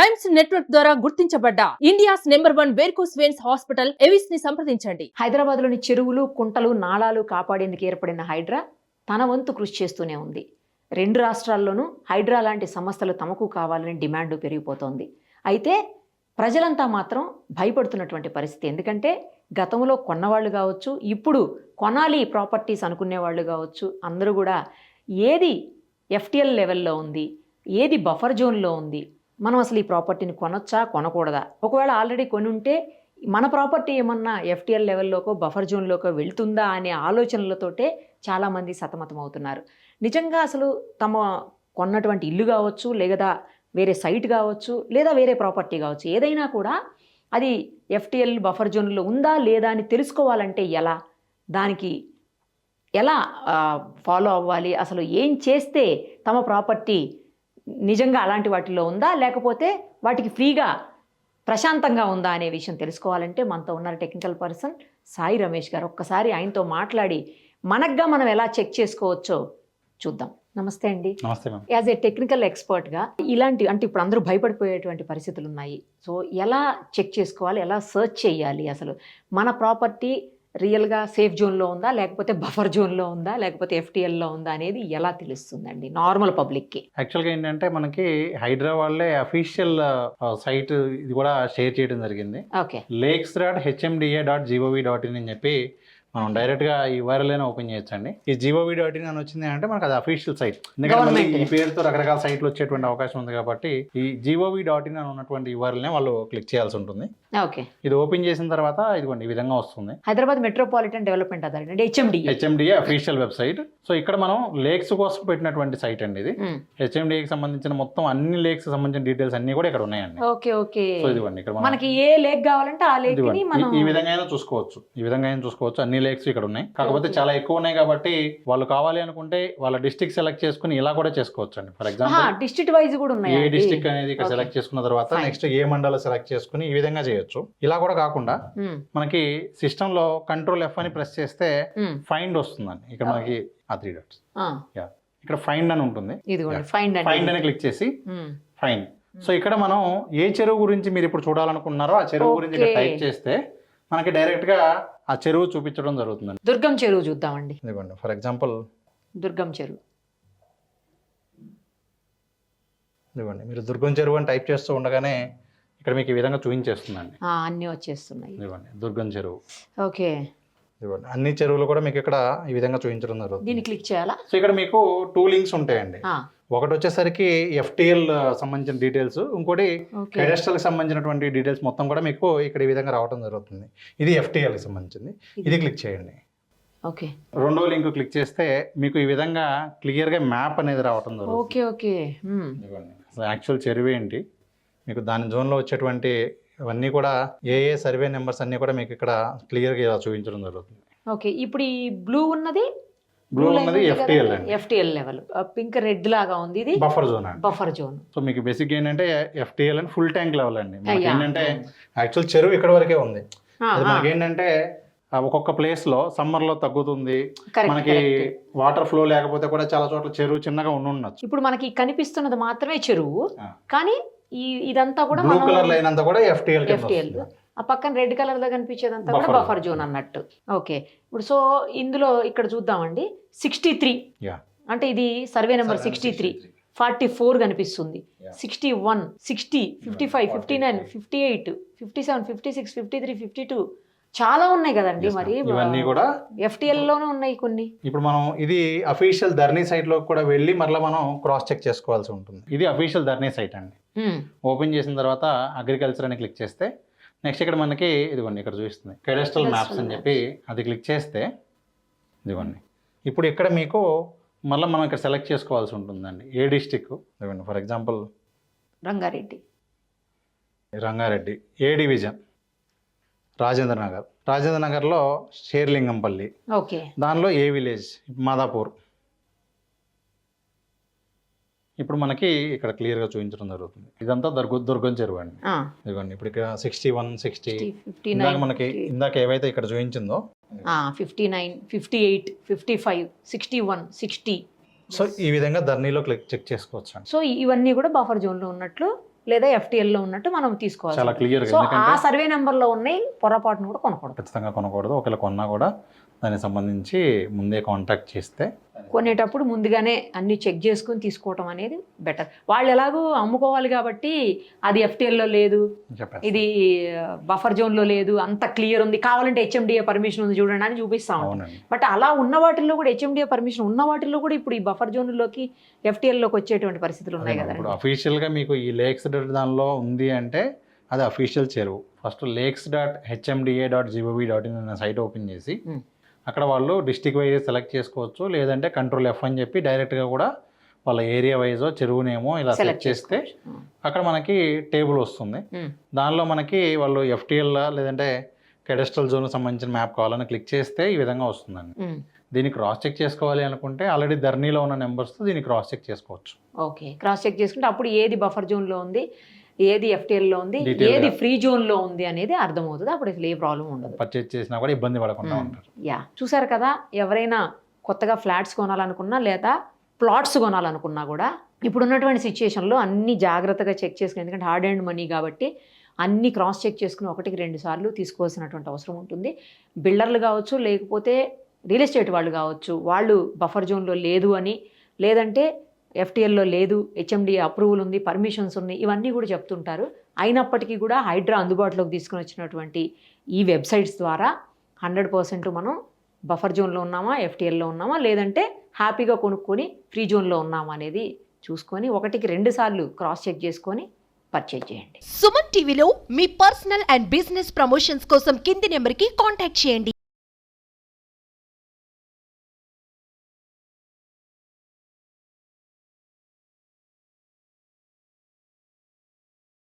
Times network ద్వారా గుర్తించబడ్డ India's number one varicose veins hospital ఎవిస్ని సంప్రదించండి. హైదరాబాద్లోని చెరువులు కుంటలు నాళాలు కాపాడేందుకు ఏర్పడిన హైడ్రా తన వంతు కృషి చేస్తూనే ఉంది. రెండు రాష్ట్రాల్లోనూ హైడ్రా లాంటి సంస్థలు తమకు కావాలని డిమాండ్ పెరిగిపోతోంది. అయితే ప్రజలంతా మాత్రం భయపడుతున్నటువంటి పరిస్థితి. ఎందుకంటే గతంలో కొన్నవాళ్ళు కావచ్చు ఇప్పుడు కొనాలి ప్రాపర్టీస్ అనుకునే వాళ్ళు కావచ్చు అందరూ కూడా ఏది ఎఫ్టిఎల్ లెవెల్లో ఉంది ఏది బఫర్ జోన్లో ఉంది మనం అసలు ఈ ప్రాపర్టీని కొనొచ్చా? కొనకూడదా? ఒకవేళ ఆల్రెడీ కొని ఉంటే మన ప్రాపర్టీ ఏమన్నా ఎఫ్టీఎల్ లెవెల్లోకో బఫర్ జోన్లోకో వెళ్తుందా అనే ఆలోచనలతోటే చాలామంది సతమతం అవుతున్నారు నిజంగా అసలు తమ కొన్నటువంటి ఇల్లు కావచ్చు లేదా వేరే సైట్ కావచ్చు లేదా వేరే ప్రాపర్టీ కావచ్చు ఏదైనా కూడా అది ఎఫ్టీఎల్ బఫర్ జోన్లో ఉందా లేదా అని తెలుసుకోవాలంటే ఎలా? దానికి ఎలా ఫాలో అవ్వాలి? అసలు ఏం చేస్తే తమ ప్రాపర్టీ నిజంగా అలాంటి వాటిలో ఉందా? లేకపోతే వాటికి ఫ్రీగా ప్రశాంతంగా ఉందా అనే విషయం తెలుసుకోవాలంటే మనతో ఉన్నారు టెక్నికల్ పర్సన్ సాయి రమేష్ గారు. ఒక్కసారి ఆయనతో మాట్లాడి మనగ్గా మనం ఎలా చెక్ చేసుకోవచ్చో చూద్దాం. నమస్తే అండి. యాజ్ ఏ టెక్నికల్ ఎక్స్పర్ట్గా ఇలాంటి అంటే ఇప్పుడు అందరూ భయపడిపోయేటువంటి పరిస్థితులు ఉన్నాయి సో ఎలా చెక్ చేసుకోవాలి? ఎలా సర్చ్ చేయాలి? అసలు మన ప్రాపర్టీ రియల్గా సేఫ్ జోన్లో ఉందా? లేకపోతే బఫర్ జోన్లో ఉందా? లేకపోతే ఎఫ్టిఎల్లో ఉందా? అనేది ఎలా తెలుస్తుందండి? నార్మల్ పబ్లిక్కి. యాక్చువల్గా ఏంటంటే మనకి వాళ్ళే అఫీషియల్ సైట్ ఇది కూడా షేర్ చేయడం జరిగింది. Okay. Lakes dot HMDA dot GOV dot in అని చెప్పి మనం డైరెక్ట్గా ఈ వైరల్ ఓపెన్ చేయొచ్చండి. ఈ జీఓవి డాట్ ఇన్ అని వచ్చింది అంటే మనకు అది అఫీషియల్ సైట్ ఎందుకంటే ఈ. పేరుతో రకరకాల సైట్లు వచ్చేటువంటి అవకాశం ఉంది కాబట్టి ఈ జీఓవి డాట్ ఇన్ అని ఉన్నటువంటి ని వాళ్ళు క్లిక్ చేయాల్సి ఉంటుంది. ఓకే ఇది ఓపెన్ చేసిన తర్వాత ఇదిగోండి ఈ విధంగా వస్తుంది. Hyderabad metropolitan development authority HMD HMDA official website so ఇక్కడ మనం లేక్స్ కోసం పెట్టినటువంటి సైట్ అండి ఇది. హెచ్ఎండిఏకి సంబంధించిన మొత్తం అన్ని లేక్స్ సంబంధించిన డీటెయిల్స్ అన్ని కూడా ఇక్కడ ఉన్నాయండి. ఓకే ఓకే సో ఇదిగోండి ఇక్కడ మనం మనకి ఏ లేక్ కావాలంటే ఆ లేక్ ఈ- ఈ విధంగా అయినా చూసుకోవచ్చు. ఈ విధంగా అయినా చూసుకోవచ్చు. అన్ని లేక్స్ ఇక్కడ ఉన్నాయి. కాకపోతే చాలా ఎక్కువ ఉన్నాయి కాబట్టి వాళ్ళు కావాలి అనుకుంటే వాళ్ళ డిస్ట్రిక్ట్ సెలెక్ట్ చేసుకుని ఇలా కూడా చేసుకోవచ్చు అండి ఫర్ ఎగ్జాంపుల్ డిస్ట్రిక్ట్ వైజ్ కూడా ఏ ఉన్నాయి డిస్ట్రిక్ట్ అనేది ఇక్కడ. సెలెక్ట్ చేసుకున్న తర్వాత. నెక్స్ట్ ఏ మండలం సెలెక్ట్ చేసుకుని ఈ విధంగా చేయొచ్చు. ఇలా కూడా కాకుండా మనకి సిస్టమ్లో కంట్రోల్ ఎఫ్ అని ప్రెస్ చేస్తే ఫైండ్ వస్తుందండి. ఇక్కడ మనకి ఆ త్రీ డాట్స్ ఇక్కడ ఫైండ్ అని ఉంటుంది. ఫైండ్ ఫైండ్ అని క్లిక్ చేసి ఉమ్. ఫైన్ సో ఇక్కడ మనం ఏ చెరువు గురించి మీరు ఇప్పుడు చూడాలనుకున్నారో ఆ చెరువు గురించి ఇక్కడ. టైప్ చేస్తే మనకి డైరెక్ట్గా ఆ చెరువు చూపించడం జరుగుతుందండి. దుర్గం చెరువు చూద్దామండి. ఇదిగోండి ఫర్ ఎగ్జాంపుల్ దుర్గం చెరువు. ఇదిగోండి మీరు దుర్గం చెరువు అని టైప్ చేస్తూ ఉండగానే ఇక్కడ మీకు ఈ విధంగా చూపించేస్తుందండి. ఆ, అన్నీ వచ్చేస్తున్నాయి. ఇదిగోండి దుర్గం చెరువు. ఓకే. ఇదిగోండి అన్ని చెరువులు కూడా మీకు ఇక్కడ ఈ విధంగా చూపించడం జరుగుతుంది. దీన్ని క్లిక్ చేయాలా? సో ఇక్కడ మీకు టూ లింక్స్ ఉంటాయండి. ఒకటి వచ్చేసరికి ఎఫ్టిఎల్ సంబంధించిన డీటెయిల్స్. ఇంకోటి పెడస్టల్ సంబంధించినటువంటి డీటెయిల్స్ మొత్తం కూడా మీకు ఇక్కడ ఈ విధంగా రావడం జరుగుతుంది. ఇది FTL కి సంబంధించింది. ఇది. క్లిక్ చేయండి. ఓకే. రెండో లింక్ క్లిక్ చేస్తే మీకు ఈ విధంగా క్లియర్గా మ్యాప్ అనేది రావడం జరుగుతుంది. Okay okay. యాక్చువల్ చెరువు ఏంటి మీకు దాని జోన్లో వచ్చేటువంటి ఇవన్నీ కూడా ఏ ఏ సర్వే నెంబర్స్ అన్నీ కూడా మీకు ఇక్కడ క్లియర్గా ఇలా చూపించడం జరుగుతుంది. ఓకే ఇప్పుడు ఈ బ్లూ ఉన్నది? బ్లూ ఉన్నది ఎఫ్టిఎల్ అండి. ఎఫ్టిఎల్ లెవెల్ పింక్ రెడ్ లాగా ఉంది ఇది. బఫర్ జోన్ అండి. బఫర్ జోన్ సో మీకు బేసిక్ ఏంటంటే FTL and full tank level అండి. మనకి. ఏంటంటే యాక్చువల్ చెరువు ఇక్కడ వరకే ఉంది. అది మనకి ఏంటంటే ఒక్కొక్క ప్లేస్లో సమ్మర్లో తగ్గుతుంది. మనకి వాటర్ ఫ్లో లేకపోతే కూడా చాలా చోట్ల చెరువు చిన్నగా ఉండి ఉండొచ్చు ఇప్పుడు మనకి కనిపిస్తున్నది మాత్రమే చెరువు. కానీ ఈ ఇదంతా కూడా బ్లూ మనం కలర్ లైన్ అంతా కూడా ఎఫ్టిఎల్ ఎఫ్టిఎల్ ఆ పక్కన రెడ్ కలర్లో కనిపించేదంతా కూడా బఫర్ జోన్ అన్నట్టు. ఓకే ఇప్పుడు సో ఇందులో ఇక్కడ చూద్దామండి. సిక్స్టీ త్రీ అంటే ఇది survey number sixty three forty four కనిపిస్తుంది. Sixty one sixty fifty five fifty nine fifty eight fifty seven fifty six fifty three fifty two చాలా ఉన్నాయి కదండి మరి ఇవన్నీ కూడా ఎఫ్టిఎల్లోనే ఉన్నాయి కొన్ని. ఇప్పుడు మనం ఇది అఫీషియల్ ధర్నీ సైట్లో కూడా వెళ్ళి మరలా మనం క్రాస్ చెక్ చేసుకోవాల్సి ఉంటుంది. ఇది అఫీషియల్ ధర్నీ సైట్ అండి. ఓపెన్ చేసిన తర్వాత అగ్రికల్చర్ అని క్లిక్ చేస్తే నెక్స్ట్ ఇక్కడ మనకి ఇదిగోండి ఇక్కడ చూపిస్తుంది. కెడస్టల్ మ్యాప్స్ అని చెప్పి అది క్లిక్ చేస్తే ఇదిగోండి. ఇప్పుడు ఇక్కడ మీకు మళ్ళీ మనం ఇక్కడ సెలెక్ట్ చేసుకోవాల్సి ఉంటుందండి. ఏ డిస్టిక్ ఇదిగోండి ఫర్ ఎగ్జాంపుల్ రంగారెడ్డి. రంగారెడ్డి. ఏ డివిజన్ రాజేంద్ర నగర్ రాజేంద్ర నగర్లో షేర్లింగంపల్లి. ఓకే దానిలో ఏ విలేజ్ మాదాపూర్. ఇప్పుడు మనకి ఇక్కడ క్లియర్గా చూపించడం జరుగుతుంది. ఇదంతా దుర్గ దుర్గం చెరువు అండి. ఇదిగోండి ఇప్పుడు ఇక్కడ సిక్స్టీ వన్ సిక్స్టీ ఇందాక మనకి ఇందాక ఏవైతే ఇక్కడ చూపించిందో? Fifty nine fifty eight fifty five sixty one sixty so ఈ విధంగా ధర్నీలో క్లిక్ చెక్ చేసుకోవచ్చు సో ఇవన్నీ కూడా బఫర్ జోన్లో ఉన్నట్లు లేదా ఎఫ్టీఎల్లో ఉన్నట్టు మనం తీసుకోవాలి చాలా క్లియర్ సో ఆ సర్వే నెంబర్లో ఉన్నాయి పొరపాటును కూడా కొనకూడదు. ఖచ్చితంగా కొనకూడదు. ఒకవేళ కొన్నా కూడా దానికి సంబంధించి ముందే కాంటాక్ట్ చేస్తే కొనేటప్పుడు ముందుగానే అన్ని చెక్ చేసుకుని తీసుకోవటం అనేది బెటర్. వాళ్ళు ఎలాగో అమ్ముకోవాలి కాబట్టి అది ఎఫ్టీఎల్లో లేదు ఇది బఫర్ జోన్లో లేదు అంత క్లియర్ ఉంది. కావాలంటే హెచ్ఎండిఏ పర్మిషన్ ఉంది చూడండి అని చూపిస్తా ఉంటాం బట్ అలా ఉన్న వాటిల్లో కూడా హెచ్ఎండిఏ పర్మిషన్ ఉన్న వాటిల్లో కూడా ఇప్పుడు ఈ బఫర్ జోన్లోకి ఎఫ్టీఎల్లోకి వచ్చేటువంటి పరిస్థితులు ఉన్నాయి కదా ఇప్పుడు అఫీషియల్గా మీకు ఈ లేక్స్ డాట్ దానిలో ఉంది అంటే అది అఫీషియల్ చెరువు. First lakes dot HMDA dot gov dot in అనే సైట్ ఓపెన్ చేసి. అక్కడ వాళ్ళు డిస్టిక్ వైజ్ సెలెక్ట్ చేసుకోవచ్చు. లేదంటే కంట్రోల్ ఎఫ్ అని చెప్పి డైరెక్ట్గా కూడా వాళ్ళ ఏరియా వైజో చెరువునేమో ఇలా సెలెక్ట్ చేస్తే చేసుకోవచ్చు. అక్కడ మనకి టేబుల్ వస్తుంది. Hmm. దానిలో మనకి వాళ్ళు ఎఫ్టిఎల్ లేదంటే కెడస్ట్రల్ జోన్ సంబంధించిన మ్యాప్ కావాలని క్లిక్ చేస్తే ఈ విధంగా వస్తుందండి. ఉమ్. దీన్ని క్రాస్ చెక్ చేసుకోవాలి అనుకుంటే ఆల్రెడీ ధర్నీలో ఉన్న నెంబర్స్తో దీన్ని క్రాస్ చెక్ చేసుకోవచ్చు. ఓకే. క్రాస్ చెక్ చేసుకుంటే అప్పుడు ఏది బఫర్ జోన్లో ఉంది? ఏది FTL లో ఉంది. ఏది ఫ్రీ జోన్లో ఉంది అనేది అర్థమవుతుంది. అప్పుడు అసలు ఏ ప్రాబ్లం ఉండదు. పర్చేజ్ చేసినా కూడా ఇబ్బంది పడకుండా మ్మ్. ఉంటారు. యా చూసారు కదా ఎవరైనా కొత్తగా ఫ్లాట్స్ కొనాలనుకున్నా లేదా ప్లాట్స్ కొనాలనుకున్నా కూడా ఇప్పుడు ఉన్నటువంటి సిచ్యుయేషన్లో అన్ని జాగ్రత్తగా చెక్ చేసుకుని ఎందుకంటే హార్డ్ అండ్ మనీ కాబట్టి అన్ని క్రాస్ చెక్ చేసుకుని ఒకటికి రెండు సార్లు తీసుకోవాల్సినటువంటి అవసరం ఉంటుంది. బిల్డర్లు కావచ్చు లేకపోతే రియల్ ఎస్టేట్ వాళ్ళు కావచ్చు వాళ్ళు బఫర్ జోన్లో లేదు అని లేదంటే ఎఫ్టీఎల్లో లేదు హెచ్ఎండి అప్రూవల్ ఉంది పర్మిషన్స్ ఉన్నాయి ఇవన్నీ కూడా చెప్తుంటారు. అయినప్పటికీ కూడా హైడ్రా అందుబాటులోకి తీసుకుని వచ్చినటువంటి ఈ వెబ్సైట్స్ ద్వారా హండ్రెడ్ పర్సెంట్ మనం బఫర్ జోన్లో ఉన్నామా ఎఫ్టీఎల్లో ఉన్నామా లేదంటే హ్యాపీగా కొనుక్కొని ఫ్రీ జోన్లో ఉన్నామా అనేది చూసుకొని ఒకటికి రెండు సార్లు క్రాస్ చెక్ చేసుకొని పర్చేజ్ చేయండి. సుమన్ టీవీలో మీ పర్సనల్ అండ్ బిజినెస్ ప్రమోషన్స్ కోసం కింది నెంబర్కి కాంటాక్ట్ చేయండి.